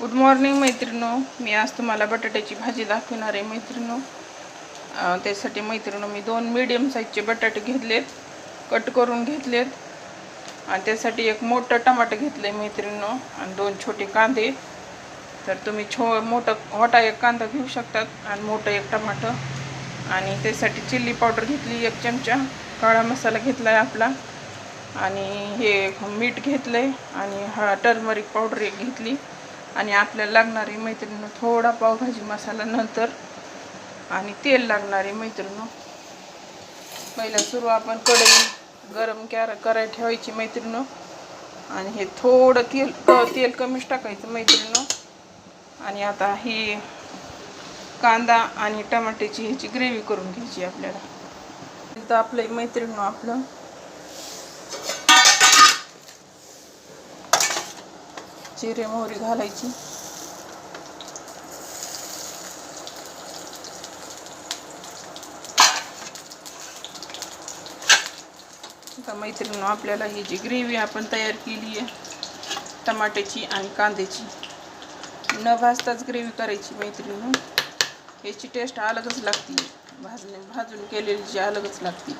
Good morning मैत्रिणो. मी आज तुम्हाला बटाट्याची भाजी दाखवणार आहे मैत्रिणो. त्यासाठी मैत्रिणो मी दोन मीडियम साईजचे बटाटे घेतलेत कट करून घेतलेत. आणि त्यासाठी एक मोठं टमाटं घेतलं आहे मैत्रिणो आणि दोन छोटे कांदे. तर तुम्ही छो मोठं मोठा एक कांदा घेऊ शकतात आणि मोठं एक टमाटं. आणि त्यासाठी चिल्ली पावडर घेतली एक चमचा. काळा मसाला घेतला आहे आपला. आणि हे मीठ घेतलं आहे आणि हा टर्मरिक पावडर एक घेतली. आणि आपल्याला लागणारी मैत्रिणी थोडा पावभाजी मसाला नंतर आणि तेल लागणारी मैत्रिणी पहिला सुरू आपण कढई गरम कॅर कराय ठेवायची मैत्रिणी आणि हे थोडं तेल तेल कमीच टाकायचं मैत्रिणी आणि आता ही कांदा आणि टमाट्याची ह्याची ग्रेव्ही करून घ्यायची आपल्याला. तर आपलं मैत्रिणी आपलं जिरे मोहरी घालायची. आता मैत्रिणी आपल्याला ही जी ग्रेव्ही आपण तयार केली आहे टमाट्याची आणि कांद्याची न भाजताच ग्रेव्ही करायची मैत्रिणी याची टेस्ट अलगच लागते भाजणे भाजून केलेली जी अलगच लागते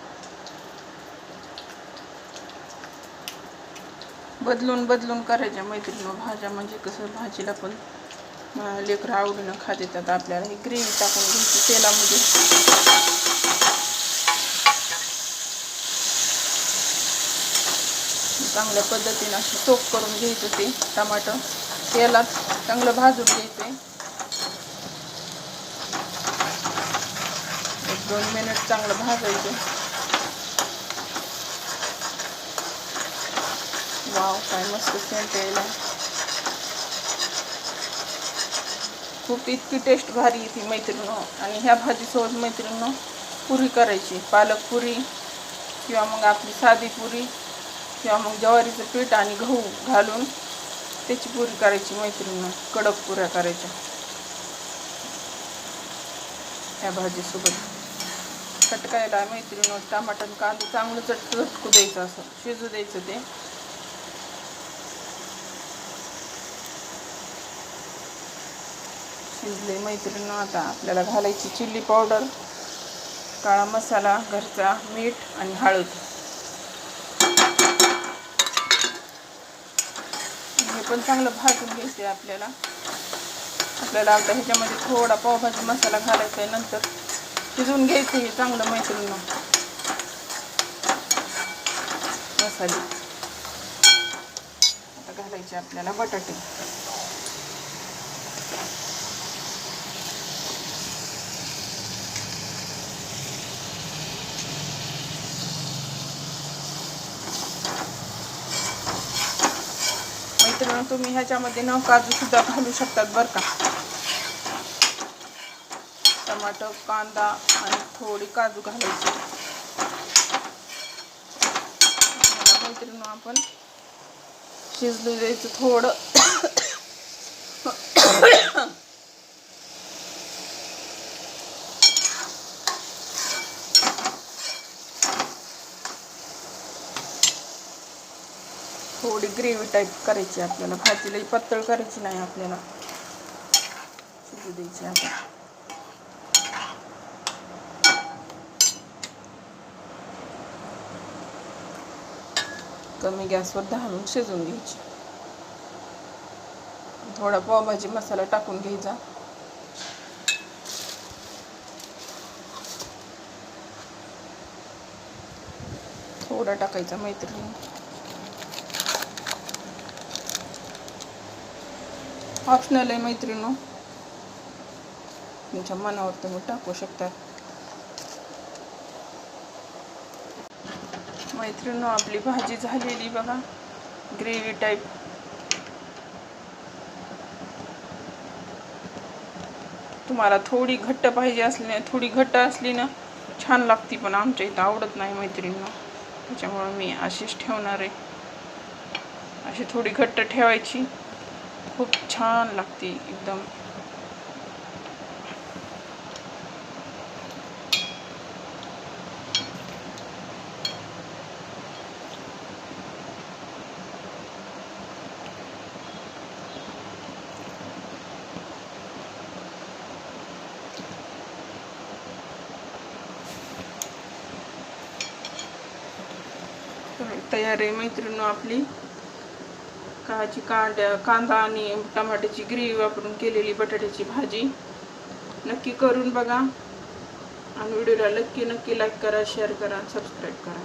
बदलून बदलून करायच्या मैत्रिणी भाज्या म्हणजे कसं भाजीला पण लेकरं आवडीनं खात येतात. आपल्याला ही ग्रेव्ही टाकून घ्यायची तेलामध्ये. चांगल्या पद्धतीनं असं सोप करून घ्यायचं ते टमाटर. तेलात चांगलं भाजून घ्यायचं. एक दोन मिनिट चांगलं भाजायचं. वाव काय मस्त सेंट यायला खूप इतकी टेस्ट भारी येते मैत्रिणी आणि ह्या भाजीसोबत मैत्रिणी पुरी करायची. पालक पुरी किंवा मग आपली साधी पुरी किंवा मग ज्वारीचं पीठ आणि गहू घालून त्याची पुरी करायची मैत्रिणी कडक पुऱ्या करायच्या. ह्या भाजीसोबत. चटकायला मैत्रिणी टमाटर कांदे चांगलं चट चटकू द्यायचं असं. शिजू द्यायचं ते. शिजले मैत्रिणी आता. आपल्याला घालायची चिल्ली पावडर काळा मसाला घरचा मीठ आणि हळद. हे पण चांगलं भाजून घ्यायचं आहे आपल्याला. आपल्याला आता ह्याच्यामध्ये थोडा पावभाजी मसाला घालायचा आहे नंतर. शिजवून घ्यायचं हे चांगलं मैत्रिणी. मसाले. आता घालायचे आपल्याला बटाटे. मित्रांनो तुम्ही ह्याच्यामध्ये न काजू सुद्धा घालू शकतात बरं का. टमाटर कांदा आणि थोडी काजू घालायची. ह्याला मैत्रिणी आपण शिजलू द्यायचं थोडं थोडी ग्रेव्ही टाईप करायची आपल्याला. भाजीला पातळ करायची नाही आपल्याला. शिजू द्यायची आता. कमी गॅसवर दहा मिनिट शिजवून घ्यायची. थोडा पावभाजी मसाला टाकून घ्यायचा. थोडा टाकायचा मैत्रिणी. ऑप्शनल आहे मैत्रिणो तुमच्या मनावर तुम्ही टाकू शकता. मैत्रिणो आपली भाजी झालेली बघा. ग्रेव्ही टाईप तुम्हाला थोडी घट्ट पाहिजे असली ना थोडी घट्ट असली ना छान लागती पण आमच्या इथं आवडत नाही मैत्रिणींना. त्याच्यामुळं मी अशीच ठेवणार आहे. अशी थोडी घट्ट ठेवायची. खूप छान लागते एकदम. तयार आहे मैत्रिणी आपली. काची कांद्या कांदा आणि टमाट्याची ग्रेव्ही वापरून केलेली बटाट्याची भाजी. नक्की करून बघा. आणि व्हिडिओला नक्की नक्की लाईक करा शेअर करा सबस्क्राईब करा.